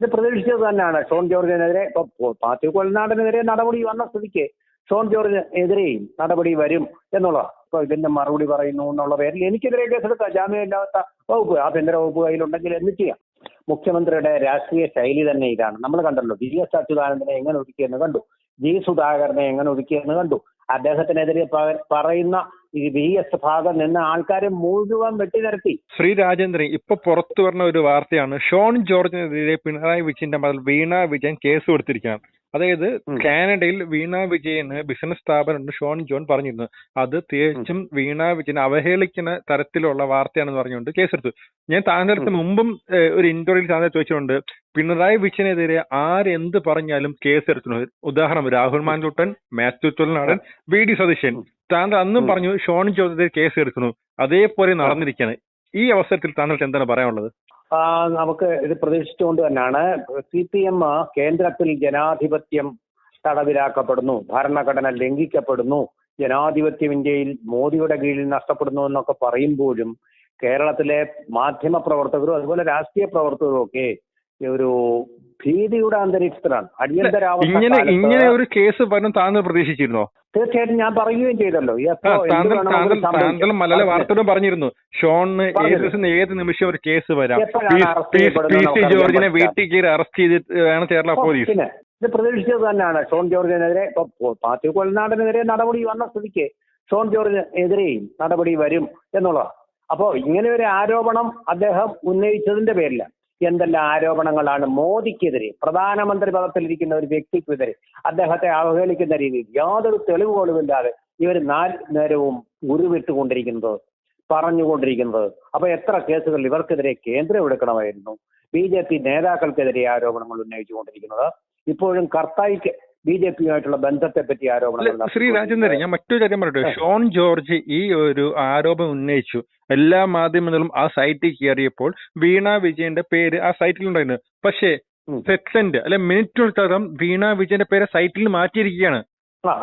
ഇത് പ്രതീക്ഷിച്ചത് തന്നെയാണ്. ഷോൺ ജോർജിനെതിരെ ഇപ്പൊ പാർട്ടി കൊൽനാടിനെതിരെ നടപടി വന്ന സ്ഥിതിക്ക് ഷോൺ ജോർജിനെതിരെയും നടപടി വരും എന്നുള്ളതാണ്. ഇപ്പൊ ഇതിന്റെ മറുപടി പറയുന്നു എന്നുള്ള പേരിൽ എനിക്കെതിരെ കേസെടുക്കാം ജാമ്യമില്ലാത്ത വകുപ്പ് ആഭ്യന്തര വകുപ്പ് കയ്യിലുണ്ടെങ്കിൽ എന്ത് ചെയ്യാം? മുഖ്യമന്ത്രിയുടെ രാഷ്ട്രീയ ശൈലി തന്നെ ഇതാണ്. നമ്മൾ കണ്ടല്ലോ വി എസ് അച്യുതാനന്ദനെ എങ്ങനെ ഒതുക്കിയെന്ന് കണ്ടു. ജി സുധാകരനെ എങ്ങനെ ഒതുക്കിയെന്ന് കണ്ടു. അദ്ദേഹത്തിനെതിരെ പറയുന്ന ഈ വി എസ് ഭാഗം നിന്ന് ആൾക്കാരെ മുഴുവൻ വെട്ടിനിരത്തി ശ്രീ രാജേന്ദ്രൻ ഇപ്പൊ പുറത്തു വരുന്ന ഒരു വാർത്തയാണ്. ഷോൺ ജോർജിനെതിരെ പിണറായി വിജയന്റെ മകൾ വീണ വിജയൻ കേസ് കൊടുത്തിരിക്കുകയാണ്. അതായത് കാനഡയിൽ വീണ വിജയന് ബിസിനസ് സ്ഥാപനം ഷോൺ ജോൺ പറഞ്ഞിരുന്നു. അത് തികച്ചും വീണ വിജയനെ അവഹേളിക്കുന്ന തരത്തിലുള്ള വാർത്തയാണെന്ന് പറഞ്ഞുകൊണ്ട് കേസെടുത്തു. ഞാൻ താങ്കളുടെ അടുത്ത് മുമ്പും ഒരു ഇന്റർവ്യൂവിൽ താങ്കൾ ചോദിച്ചിട്ടുണ്ട് പിണറായി വിജയനെതിരെ ആരെന്ത് പറഞ്ഞാലും കേസെടുത്തു ഉദാഹരണം രാഹുൽ മാൻകുട്ടൻ മാത്യു തൊഴിൽനാടൻ വി ഡി സതീശൻ. താങ്കൾ അന്നും പറഞ്ഞു ഷോൺ ചോദ്യത്തിൽ കേസ് എടുക്കുന്നു. അതേപോലെ നടന്നിരിക്കുകയാണ്. ഈ അവസരത്തിൽ താങ്കൾക്ക് എന്താണ് പറയാനുള്ളത്? നമുക്ക് ഇത് പ്രതീക്ഷിച്ചുകൊണ്ട് തന്നെയാണ്. സി പി എം കേന്ദ്രത്തിൽ ജനാധിപത്യം തടവിലാക്കപ്പെടുന്നു ഭരണഘടന ലംഘിക്കപ്പെടുന്നു ജനാധിപത്യം ഇന്ത്യയിൽ മോദിയുടെ കീഴിൽ നഷ്ടപ്പെടുന്നു എന്നൊക്കെ പറയുമ്പോഴും കേരളത്തിലെ മാധ്യമ പ്രവർത്തകരും അതുപോലെ രാഷ്ട്രീയ പ്രവർത്തകരും ഒക്കെ ഒരു ഭീതിയുടെ അന്തരീക്ഷത്തിലാണ്. അടിയന്തരാവസ്ഥ ഇങ്ങനെ ഇങ്ങനെ ഒരു കേസ് വരും താങ്കൾ പ്രതീക്ഷിച്ചിരുന്നോ? തീർച്ചയായിട്ടും ഞാൻ പറയുകയും ചെയ്തല്ലോ. താങ്കൾ മലയാള വാർത്തയിലും പറഞ്ഞിരുന്നു. ഷോണിന് ഏത്. ദിവസം ഏത് നിമിഷം ഒരു കേസ് വരാം? പി- സി ജോർജിനെ വീട്ടിൽ കയറി അറസ്റ്റ് ചെയ്തിട്ട് വേണം കേരള പോലീസ്. ഇത് പ്രതീക്ഷിച്ചത് തന്നെയാണ്. ഷോൺ ജോർജിനെതിരെ പാർട്ടി കൊലനാടിനെതിരെ നടപടി വന്ന സ്ഥിതിക്ക് ഷോൺ ജോർജിനെതിരെയും നടപടി വരും എന്നുള്ളതാണ്. അപ്പോ ഇങ്ങനെ ഒരു ആരോപണം അദ്ദേഹം ഉന്നയിച്ചതിന്റെ പേരിൽ എന്തെല്ലാം ആരോപണങ്ങളാണ് മോദിക്കെതിരെ പ്രധാനമന്ത്രി പദത്തിലിരിക്കുന്ന ഒരു വ്യക്തിക്കെതിരെ അദ്ദേഹത്തെ അവഹേളിക്കുന്ന രീതിയിൽ യാതൊരു തെളിവുകളുമില്ലാതെ ഇവർ നാല് നേരവും ഉരുവിട്ടുകൊണ്ടിരിക്കുന്നത് പറഞ്ഞുകൊണ്ടിരിക്കുന്നത്. അപ്പൊ എത്ര കേസുകൾ ഇവർക്കെതിരെ കേന്ദ്രം എടുക്കണമായിരുന്നു? ബി ജെ പി നേതാക്കൾക്കെതിരെ ആരോപണങ്ങൾ ഉന്നയിച്ചുകൊണ്ടിരിക്കുന്നത്. ഇപ്പോഴും കർത്തായിക്ക് ബി ജെ പിയുമായിട്ടുള്ള ബന്ധത്തെ പറ്റി ആരോപണം ശ്രീ രാജേന്ദ്രൻ ഞാൻ മറ്റൊരു കാര്യം പറയട്ടെ. ഷോൺ ജോർജ് ഈ ഒരു ആരോപണം ഉന്നയിച്ചു. എല്ലാ മാധ്യമങ്ങളും ആ സൈറ്റിൽ കയറിയപ്പോൾ വീണ വിജയന്റെ പേര് ആ സൈറ്റിൽ ഉണ്ടായിരുന്നു പക്ഷേ സെക്സന്റ് സെക്കൻഡ് അല്ലെ മിനിറ്റുകൾക്കകം വീണ വിജയന്റെ പേര് സൈറ്റിൽ മാറ്റിയിരിക്കുകയാണ്.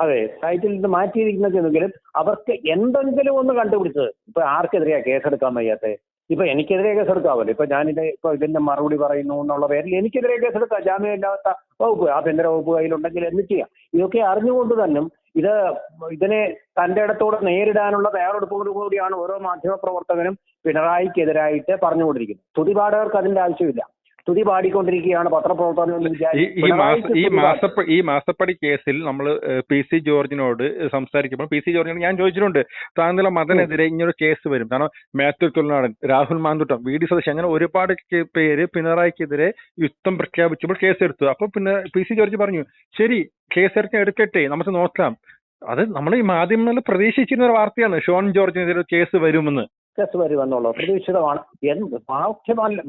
അതെ. സൈറ്റിൽ നിന്ന് മാറ്റിയിരിക്കുന്നതെങ്കിലും അവർക്ക് എന്തെങ്കിലും ഒന്ന് കണ്ടുപിടിച്ചത്. ഇപ്പൊ ആർക്കെതിരെയാ കേസെടുക്കാൻ വയ്യാത്തെ? ഇപ്പൊ എനിക്കെതിരെ കേസെടുക്കാമല്ലോ ഇപ്പൊ ഞാനിത് ഇപ്പൊ ഇതിന്റെ മറുപടി പറയുന്നു എന്നുള്ള പേരിൽ എനിക്കെതിരെ കേസെടുക്കാം. ജാമ്യമില്ലാത്ത വകുപ്പ് ആഭ്യന്തര വകുപ്പ് കയ്യിലുണ്ടെങ്കിൽ എന്ത് ചെയ്യാം? ഇതൊക്കെ അറിഞ്ഞുകൊണ്ട് തന്നെ ഇത് ഇതിനെ തന്റെ ഇടത്തോടെ നേരിടാനുള്ള തയ്യാറെടുപ്പോടു കൂടിയാണ് ഓരോ മാധ്യമ പ്രവർത്തകനും പിണറായിക്കെതിരായിട്ട് പറഞ്ഞുകൊണ്ടിരിക്കുന്നത്. തുതിപാടകർക്ക് അതിന്റെ ആവശ്യമില്ല. തുതി പാടിക്കൊണ്ടിരിക്കുകയാണ് പത്രപ്രവർത്തനം ഈ മാസപ്പ ഈ മാസപ്പടി കേസിൽ നമ്മൾ പി സി ജോർജിനോട് സംസാരിക്കുമ്പോൾ പി സി ജോർജിനോട് ഞാൻ ചോദിച്ചിട്ടുണ്ട് താങ്കളുടെ മതനെതിരെ ഇങ്ങനൊരു കേസ് വരും. കാരണം മാത്യു തൊഴിലാടൻ രാഹുൽ മാന്തുട്ടം വി ഡി സതീശൻ അങ്ങനെ ഒരുപാട് പേര് പിണറായിക്കെതിരെ യുദ്ധം പ്രഖ്യാപിച്ചപ്പോൾ കേസ് എടുത്തു അപ്പൊ പിന്നെ പി സി ജോർജ് പറഞ്ഞു ശരി കേസെടുക്കാൻ എടുക്കട്ടെ നമുക്ക് നോക്കാം. അത് നമ്മൾ ഈ മാധ്യമങ്ങളിൽ പ്രതീക്ഷിച്ചിരുന്ന ഒരു വാർത്തയാണ് ഷോൺ ജോർജിനെതിരെ കേസ് വരുമെന്ന്. കേസ് വരുമെന്നുള്ളത് പ്രതീക്ഷിതമാണ്.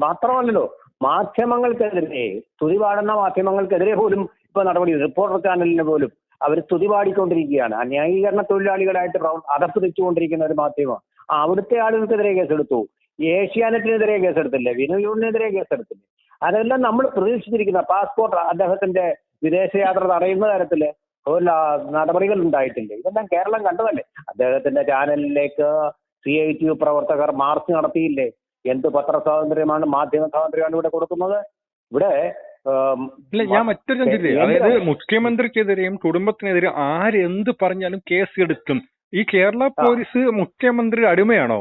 മാത്രമല്ലല്ലോ മാധ്യമങ്ങൾക്കെതിരെ തുതി പാടുന്ന മാധ്യമങ്ങൾക്കെതിരെ പോലും ഇപ്പൊ നടപടി റിപ്പോർട്ടർ ചാനലിന് പോലും അവർ തുതി പാടിക്കൊണ്ടിരിക്കുകയാണ്. അന്യായീകരണ തൊഴിലാളികളായിട്ട് അതപ്പതിച്ചുകൊണ്ടിരിക്കുന്ന ഒരു മാധ്യമം. അവിടുത്തെ ആളുകൾക്കെതിരെ കേസെടുത്തു. ഏഷ്യാനെറ്റിനെതിരെ കേസെടുത്തില്ലേ? വിനോയൂണിനെതിരെ കേസെടുത്തില്ലേ? അതെല്ലാം നമ്മൾ പ്രതീക്ഷിച്ചിരിക്കുന്ന പാസ്പോർട്ട് അദ്ദേഹത്തിന്റെ വിദേശയാത്ര തടയുന്ന തരത്തിൽ ഒരു നടപടികൾ ഉണ്ടായിട്ടില്ലേ? ഇതെല്ലാം കേരളം കണ്ടതല്ലേ? അദ്ദേഹത്തിന്റെ ചാനലിലേക്ക് സി ഐ ടി യു പ്രവർത്തകർ മാർച്ച് നടത്തിയില്ലേ? എന്ത് പത്ര സ്വാതന്ത്ര്യമാണ് മാധ്യമ സ്വാതന്ത്ര്യമാണ് ഇവിടെ കൊടുക്കുന്നത്? ഇവിടെ ഇല്ല ഞാൻ മറ്റൊരു ചോദിച്ചില്ലേ അതായത് മുഖ്യമന്ത്രിക്കെതിരെയും കുടുംബത്തിനെതിരെയും ആരെന്ത് പറഞ്ഞാലും കേസ് എടുക്കും ഈ കേരള പോലീസ് മുഖ്യമന്ത്രിയുടെ അടിമയാണോ?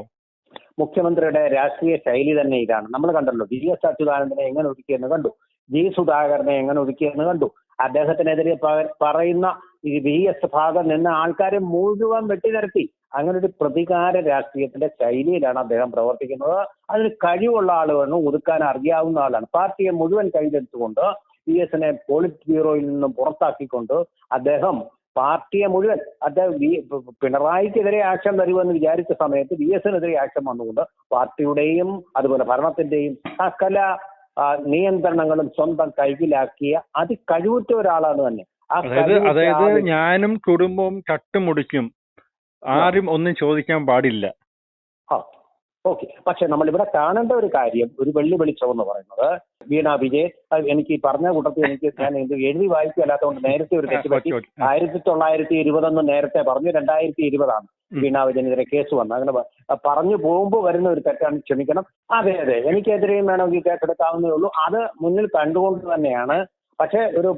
മുഖ്യമന്ത്രിയുടെ രാഷ്ട്രീയ ശൈലി തന്നെ ഇതാണ്. നമ്മൾ കണ്ടല്ലോ വി എസ് അച്യുതാനന്ദനെ എങ്ങനെ ഒതുക്കിയെന്ന് കണ്ടു. ജി സുധാകരനെ എങ്ങനെ ഒതുക്കിയെന്ന് കണ്ടു. അദ്ദേഹത്തിനെതിരെ പറയുന്ന ഈ വി എസ് ഭാഗം നിന്ന് ആൾക്കാരെ മുഴുവൻ വെട്ടിനിരത്തി. അങ്ങനെ ഒരു പ്രതികാര രാഷ്ട്രീയത്തിന്റെ ശൈലിയിലാണ് അദ്ദേഹം പ്രവർത്തിക്കുന്നത്. അതിന് കഴിവുള്ള ആളുകളാണ് ഒതുക്കാൻ അറിയാവുന്ന ആളാണ്. പാർട്ടിയെ മുഴുവൻ കൈതെടുത്തുകൊണ്ട് പി എസിനെ പോളിറ്റ് ബ്യൂറോയിൽ നിന്നും പുറത്താക്കിക്കൊണ്ട് അദ്ദേഹം പാർട്ടിയെ മുഴുവൻ അദ്ദേഹം പിണറായിക്കെതിരെ ആക്ഷൻ വരുമെന്ന് വിചാരിച്ച സമയത്ത് വി എസിനെതിരെ ആക്ഷൻ വന്നുകൊണ്ട് പാർട്ടിയുടെയും അതുപോലെ ഭരണത്തിന്റെയും സകല നിയന്ത്രണങ്ങളും സ്വന്തം കൈകിലാക്കിയ അതികഴിവുറ്റ ഒരാളാണ് തന്നെ. അതായത് അതായത് ഞാനും കുടുംബവും കട്ടുമുടിക്കും ആരും ഒന്നും ചോദിക്കാൻ പാടില്ല. ആ ഓക്കെ. പക്ഷെ നമ്മൾ ഇവിടെ കാണേണ്ട ഒരു കാര്യം ഒരു വെള്ളി വെളിച്ചം എന്ന് പറയുന്നത് വീണ വിജയ് എനിക്ക് ഈ പറഞ്ഞ കൂട്ടത്തിൽ എനിക്ക് ഞാൻ ഇത് എഴുതി വായിക്കുകയല്ലാത്തതുകൊണ്ട് നേരത്തെ ഒരു തെറ്റ് പറ്റി. ആയിരത്തി തൊള്ളായിരത്തി ഇരുപതെന്ന് നേരത്തെ പറഞ്ഞു രണ്ടായിരത്തി ഇരുപതാണ് വീണാ വീണ വിജയനെതിരെ കേസ് വന്നു അങ്ങനെ പറഞ്ഞു പോകുമ്പോൾ വരുന്ന ഒരു തെറ്റാണ് ക്ഷമിക്കണം. അതെ അതെ എനിക്കെതിരെയും വേണമെങ്കിൽ കേസെടുക്കാവുന്നേ ഉള്ളൂ. അത് മുന്നിൽ കണ്ടുകൊണ്ട് തന്നെയാണ്. പക്ഷേ ഒരു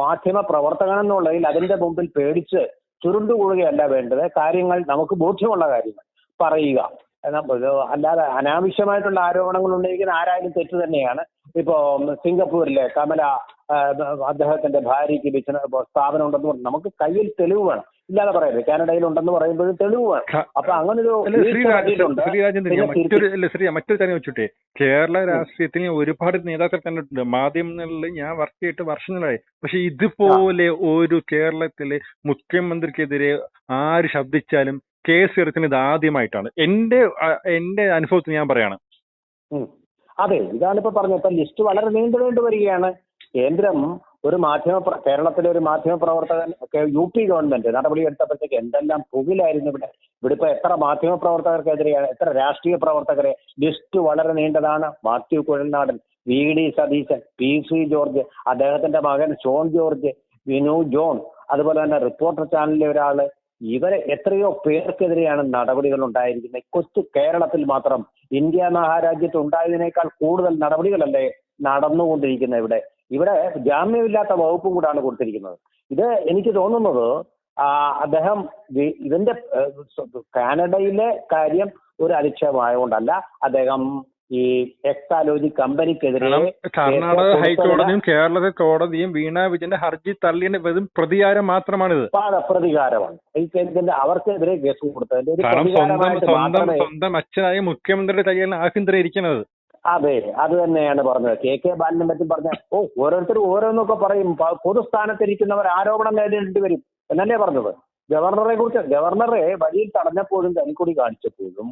മാധ്യമ പ്രവർത്തകൻ എന്നുള്ളതിൽ അതിന്റെ മുമ്പിൽ പേടിച്ച് ചുരുണ്ടുകൂടുകയല്ല വേണ്ടത്. കാര്യങ്ങൾ നമുക്ക് ബോധ്യമുള്ള കാര്യങ്ങൾ. പറയുക. അല്ലാതെ അനാവശ്യമായിട്ടുള്ള ആരോപണങ്ങൾ ഉന്നയിക്കുന്ന ആരായാലും തെറ്റ് തന്നെയാണ്. ഇപ്പോ സിംഗപ്പൂരിലെ കമല അദ്ദേഹത്തിന്റെ ഭാര്യയ്ക്ക് ബിസിനസ് സ്ഥാപനം ഉണ്ടെന്ന് പറഞ്ഞു നമുക്ക് കയ്യിൽ തെളിവ് വേണം. ഇല്ലാതെ പറയരുത്. കാനഡയിൽ ഉണ്ടെന്ന് പറയുമ്പോൾ തെളിവ് വേണം അപ്പൊ അങ്ങനെ ഒരു ശ്രീരാജേന്ദ്രൻ ശ്രീ മറ്റൊരു കാര്യം വെച്ചിട്ടേ കേരള രാഷ്ട്രീയത്തിൽ ഒരുപാട് നേതാക്കൾ കണ്ടിട്ടുണ്ട് മാധ്യമങ്ങളിൽ ഞാൻ വർക്ക് ചെയ്തിട്ട് വർഷങ്ങളായി. പക്ഷെ ഇതുപോലെ ഒരു കേരളത്തിലെ മുഖ്യമന്ത്രിക്കെതിരെ ആര് ശബ്ദിച്ചാലും കേസ് എടുക്കുന്നത് ആദ്യമായിട്ടാണ്. എന്റെ എന്റെ അനുഭവത്തിൽ ഞാൻ പറയാണ്. അതെ പറഞ്ഞത്. ഇപ്പൊ ലിസ്റ്റ് വളരെ നീണ്ടു നീണ്ടു വരികയാണ്. കേന്ദ്രം ഒരു മാധ്യമ കേരളത്തിലെ ഒരു മാധ്യമ പ്രവർത്തകൻ യു പി ഗവൺമെന്റ് നടപടി എടുത്തപ്പോഴത്തേക്ക് എന്തെല്ലാം പുകിലായിരുന്നു ഇവിടെ. ഇവിടെ ഇപ്പൊ എത്ര മാധ്യമ പ്രവർത്തകർക്കെതിരെയാണ് എത്ര രാഷ്ട്രീയ പ്രവർത്തകരെ ലിസ്റ്റ് വളരെ നീണ്ടതാണ്. Mathew Kuzhalnadan V D Satheesan P C George അദ്ദേഹത്തിന്റെ മകൻ ഷോൺ ജോർജ് വിനു ജോൺ അതുപോലെ തന്നെ റിപ്പോർട്ടർ ചാനലിലെ ഒരാൾ. ഇവരെ എത്രയോ പേർക്കെതിരെയാണ് നടപടികൾ ഉണ്ടായിരിക്കുന്നത്. കൊച്ചു കേരളത്തിൽ മാത്രം ഇന്ത്യ മഹാരാജ്യത്ത് ഉണ്ടായതിനേക്കാൾ കൂടുതൽ നടപടികളല്ലേ നടന്നുകൊണ്ടിരിക്കുന്നത് ഇവിടെ? ഇവിടെ ജാമ്യമില്ലാത്ത വകുപ്പും കൂടാണ് കൊടുത്തിരിക്കുന്നത്. ഇത് എനിക്ക് തോന്നുന്നത് ആ, അദ്ദേഹം ഇതിന്റെ കാനഡയിലെ കാര്യം ഒരു അധിക്ഷേപമായതുകൊണ്ടല്ല അദ്ദേഹം ഈ എക്സാലോജി കമ്പനിക്കെതിരെ കർണാടക ഹൈക്കോടതിയും കേരള കോടതിയും വീണ വിജയന്റെ ഹർജി തള്ളിയതിന്റെ വെറും പ്രതികാരം മാത്രമാണിത്. പ്രതികാരമാണ്. ഇതിന്റെ അവർക്കെതിരെ കേസ് കൊടുത്തതിന്റെ ഒരു സ്വന്തം സ്വന്തം സ്വന്തം അച്ഛനായ മുഖ്യമന്ത്രിയുടെ കയ്യിലാണ് ആഭ്യന്തരം ഇരിക്കുന്നത്. അതെ അത് തന്നെയാണ് പറഞ്ഞത്. കെ കെ ബാലിനെ പറ്റി പറഞ്ഞ ഓ ഓരോരുത്തർ ഓരോന്നൊക്കെ പറയും. പൊതുസ്ഥാനത്തിരിക്കുന്നവർ ആരോപണം നേരിടേണ്ടി വരും എന്നല്ലേ പറഞ്ഞത്? ഗവർണറെ കുറിച്ച് ഗവർണറെ വഴിയിൽ തടഞ്ഞപ്പോഴും കനിക്കൊടി കാണിച്ചപ്പോഴും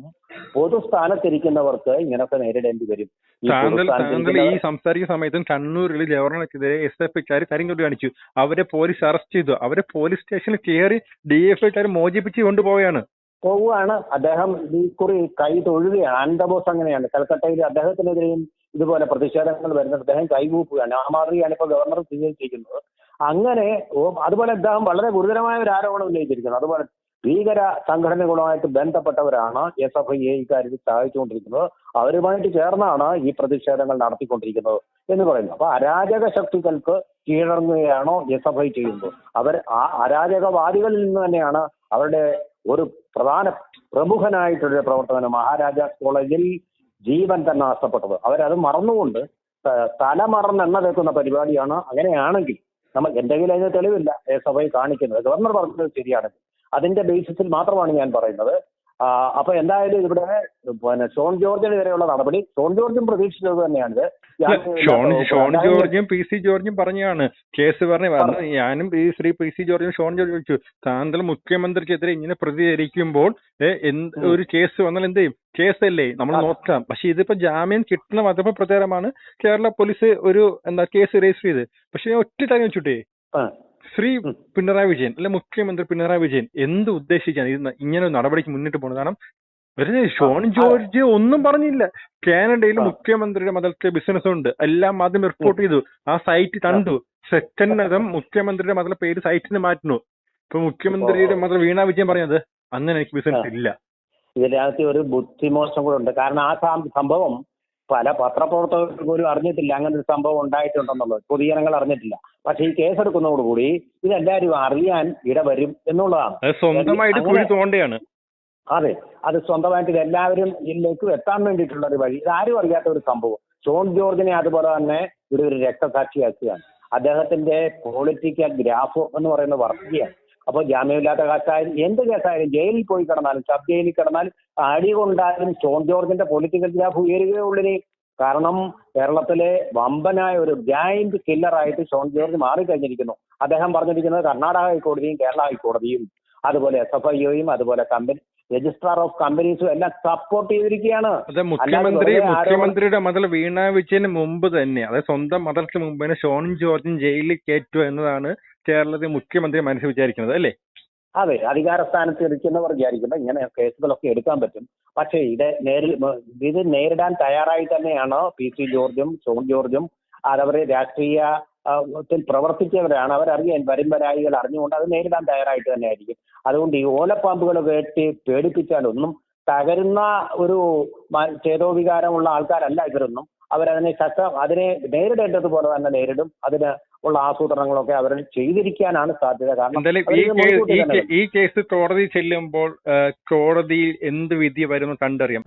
പൊതുസ്ഥാനത്തിരിക്കുന്നവർക്ക് ഇങ്ങനൊക്കെ നേരിടേണ്ടി വരും. ഈ താങ്കൾ ഈ സംസാരിക്കുന്ന സമയത്തും കണ്ണൂരിൽ ഗവർണർക്കെതിരെ എസ് എഫ് ഐക്കാർ കരിങ്കൊടി കാണിച്ചു. അവരെ പോലീസ് അറസ്റ്റ് ചെയ്തു. അവരെ പോലീസ് സ്റ്റേഷനിൽ കയറി ഡി എഫ് ഐക്കാർ മോചിപ്പിച്ച് കൊണ്ടുപോവുകയാണ് പോവുകയാണ്. അദ്ദേഹം ഈ കുറി കൈ തൊഴുകയാണ്. ആനന്ദബോസ് അങ്ങനെയാണ്. കൽക്കട്ടയിൽ അദ്ദേഹത്തിനെതിരെയും ഇതുപോലെ പ്രതിഷേധങ്ങൾ വരുന്നത് അദ്ദേഹം കൈകൂപ്പുകയാണ് ആ മാതൃകയാണ് ഇപ്പോൾ ഗവർണർ സ്വീകരിച്ചിരിക്കുന്നത്. അങ്ങനെ അതുപോലെ അദ്ദേഹം വളരെ ഗുരുതരമായ ഒരു ആരോപണം ഉന്നയിച്ചിരിക്കുന്നു. അതുപോലെ ഭീകര സംഘടനകളുമായിട്ട് ബന്ധപ്പെട്ടവരാണ് എസ് എഫ് ഐ ഇക്കാര്യത്തിൽ സഹായിച്ചുകൊണ്ടിരിക്കുന്നത്. അവരുമായിട്ട് ചേർന്നാണ് ഈ പ്രതിഷേധങ്ങൾ നടത്തിക്കൊണ്ടിരിക്കുന്നത് എന്ന് പറയുന്നു. അപ്പൊ അരാജക ശക്തികൾക്ക് കീഴടങ്ങുകയാണോ എസ് എഫ് ഐ ചെയ്യുന്നത്? അവർ ആ അരാജകവാദികളിൽ നിന്ന് തന്നെയാണ് അവരുടെ ഒരു പ്രധാന പ്രമുഖനായിട്ടുള്ള പ്രവർത്തകന് മഹാരാജാസ് കോളേജിൽ ജീവൻ തന്നെ നഷ്ടപ്പെട്ടത്. അവരത് മറന്നുകൊണ്ട് തലമറന്ന് തല മറന്ന് എണ്ണ തേക്കുന്ന പരിപാടിയാണ് അങ്ങനെയാണെങ്കിൽ നമ്മൾ എന്തെങ്കിലും അതിന് തെളിവില്ല. ഐ കാണിക്കുന്നത്. ഗവർണർ പറഞ്ഞത് ശരിയാണ്. അതിന്റെ ബേസിസിൽ മാത്രമാണ് ഞാൻ പറയുന്നത്. അപ്പൊ എന്തായാലും ഇവിടെ പിന്നെ ഷോൺ ജോർജിനെതിരെയുള്ള നടപടി ഷോൺ ജോർജും പ്രതീക്ഷിച്ചത് തന്നെയാണിത് ഷോൺ ഷോൺ ജോർജും പി സി ജോർജും പറഞ്ഞാണ് കേസ് പറഞ്ഞു വന്ന് ഞാനും ഈ ശ്രീ പി സി ജോർജും ഷോൺ ജോർജ് ചോദിച്ചു താങ്കൾ മുഖ്യമന്ത്രിക്കെതിരെ ഇങ്ങനെ പ്രതികരിക്കുമ്പോൾ ഒരു കേസ് വന്നാൽ എന്ത് ചെയ്യും? കേസല്ലേ നമ്മൾ നോക്കാം. പക്ഷെ ഇതിപ്പോ ജാമ്യം കിട്ടുന്ന മാധ്യമപ്രചാരമാണ് കേരള പോലീസ് ഒരു എന്താ കേസ് രജിസ്റ്റർ ചെയ്ത്. പക്ഷെ ഞാൻ ഒറ്റ കാര്യം വെച്ചിട്ടേ ശ്രീ പിണറായി വിജയൻ അല്ലെ മുഖ്യമന്ത്രി പിണറായി വിജയൻ എന്ത് ഉദ്ദേശിച്ചാണ് ഇത് ഇങ്ങനെ ഒരു നടപടിക്ക് മുന്നിട്ട് പോകുന്നത്? കാരണം വെറുതെ ഷോൺ ജോർജ് ഒന്നും പറഞ്ഞില്ല. കാനഡയിൽ. മുഖ്യമന്ത്രിയുടെ മതത്തെ ബിസിനസ് ഉണ്ട്. എല്ലാം ആദ്യം റിപ്പോർട്ട് ചെയ്തു. ആ സൈറ്റ് കണ്ടു. സെക്കൻഡകം മുഖ്യമന്ത്രിയുടെ മതത്തിലെ പേര് സൈറ്റിന് മാറ്റുന്നു. ഇപ്പൊ മുഖ്യമന്ത്രിയുടെ മതം വീണ വിജയൻ പറഞ്ഞത് അന്ന് എനിക്ക് ബിസിനസ്. ഇല്ല. ഇതിനകത്ത് ഒരു ബുദ്ധിമോശം കൂടെ ഉണ്ട്. കാരണം ആ സംഭവം പല പത്രപ്രവർത്തകർ പോലും അറിഞ്ഞിട്ടില്ല. അങ്ങനെ ഒരു സംഭവം ഉണ്ടായിട്ടുണ്ടെന്നുള്ളത്. പൊതുജനങ്ങൾ അറിഞ്ഞിട്ടില്ല. പക്ഷേ ഈ കേസെടുക്കുന്നതോടുകൂടി ഇതെല്ലാവരും അറിയാൻ ഇടവരും എന്നുള്ളതാണ്. അത് സ്വന്തമായിട്ട് അങ്ങനെ- കുഴി തോണ്ടയാണ്. അതെ അത് സ്വന്തമായിട്ട് ഇതെല്ലാവരും ഇതിലേക്ക് എത്താൻ വേണ്ടിയിട്ടുള്ള ഒരു വഴി. ഇതാരും അറിയാത്ത ഒരു സംഭവം. ഷോൺ ജോർജിനെ അതുപോലെ തന്നെ ഇവിടെ ഒരു രക്തസാക്ഷിയാക്കുകയാണ്. അദ്ദേഹത്തിന്റെ പൊളിറ്റിക്കൽ ഗ്രാഫ് എന്ന് പറയുന്നത് വർദ്ധിക്കുകയാണ് അപ്പോൾ ജാമ്യമില്ലാത്ത കേസായാലും എന്ത് കേസായാലും ജയിലിൽ പോയി കിടന്നാലും സബ് ജയിലിൽ കിടന്നാലും അടി കൊണ്ടാലും ഷോൺ ജോർജിന്റെ പൊളിറ്റിക്കൽ ഗ്രാഫ് ഉയരുകയുള്ളൂ കാരണം കേരളത്തിലെ വമ്പനായ ഒരു ജായിന്റ് കില്ലറായിട്ട് ഷോൺ ജോർജ് മാറിക്കഴിഞ്ഞിരിക്കുന്നു. അദ്ദേഹം പറഞ്ഞിരിക്കുന്നത് കർണാടക ഹൈക്കോടതിയും കേരള ഹൈക്കോടതിയും അതുപോലെ എസ് എഫ് ഐയും അതുപോലെ കമ്പനി രജിസ്ട്രാർ ഓഫ് കമ്പനീസും എല്ലാം സപ്പോർട്ട് ചെയ്തിരിക്കുകയാണ്. മുഖ്യമന്ത്രി മുഖ്യമന്ത്രിയുടെ മതൽ വീണ വിജയന് മുമ്പ് തന്നെ അതായത് സ്വന്തം മതത്തിന് മുമ്പ് തന്നെ ഷോൺ ജോർജിൻ ജയിലിൽ കയറ്റുക എന്നതാണ് കേരളത്തിൽ മുഖ്യമന്ത്രി മനസ്സിൽ വിചാരിക്കുന്നത് അല്ലേ? അതെ അധികാര സ്ഥാനത്ത് ഇരിക്കുന്നവർ വിചാരിക്കുന്നത് ഇങ്ങനെ കേസുകളൊക്കെ എടുക്കാൻ പറ്റും. പക്ഷേ ഇത് നേരിൽ ഇത് നേരിടാൻ തയ്യാറായി തന്നെയാണ് പി സി ജോർജും ഷോൺ ജോർജും? അതവരെ രാഷ്ട്രീയ ത്തിൽ പ്രവർത്തിച്ചവരാണ്. അവരറിയാൻ വരുംവരായികൾ അറിഞ്ഞുകൊണ്ട് അത് നേരിടാൻ തയ്യാറായിട്ട് തന്നെ ആയിരിക്കും അതുകൊണ്ട് ഈ ഓലപ്പാമ്പുകൾ വേട്ടി പേടിപ്പിച്ചാലൊന്നും തകരുന്ന ഒരു ചേതോവികാരമുള്ള ആൾക്കാരല്ല ഇവരൊന്നും. അവരതിനെ ശക്ത അതിനെ നേരിടേണ്ടതുപോലെ തന്നെ നേരിടും. അതിന് ഉള്ള ആസൂത്രണങ്ങളൊക്കെ അവർ ചെയ്തിരിക്കാനാണ് സാധ്യത. കാരണം ഈ കേസ് കോടതി ചെല്ലുമ്പോൾ കോടതിയിൽ എന്ത് വിധി വരുമെന്ന് കണ്ടറിയാം.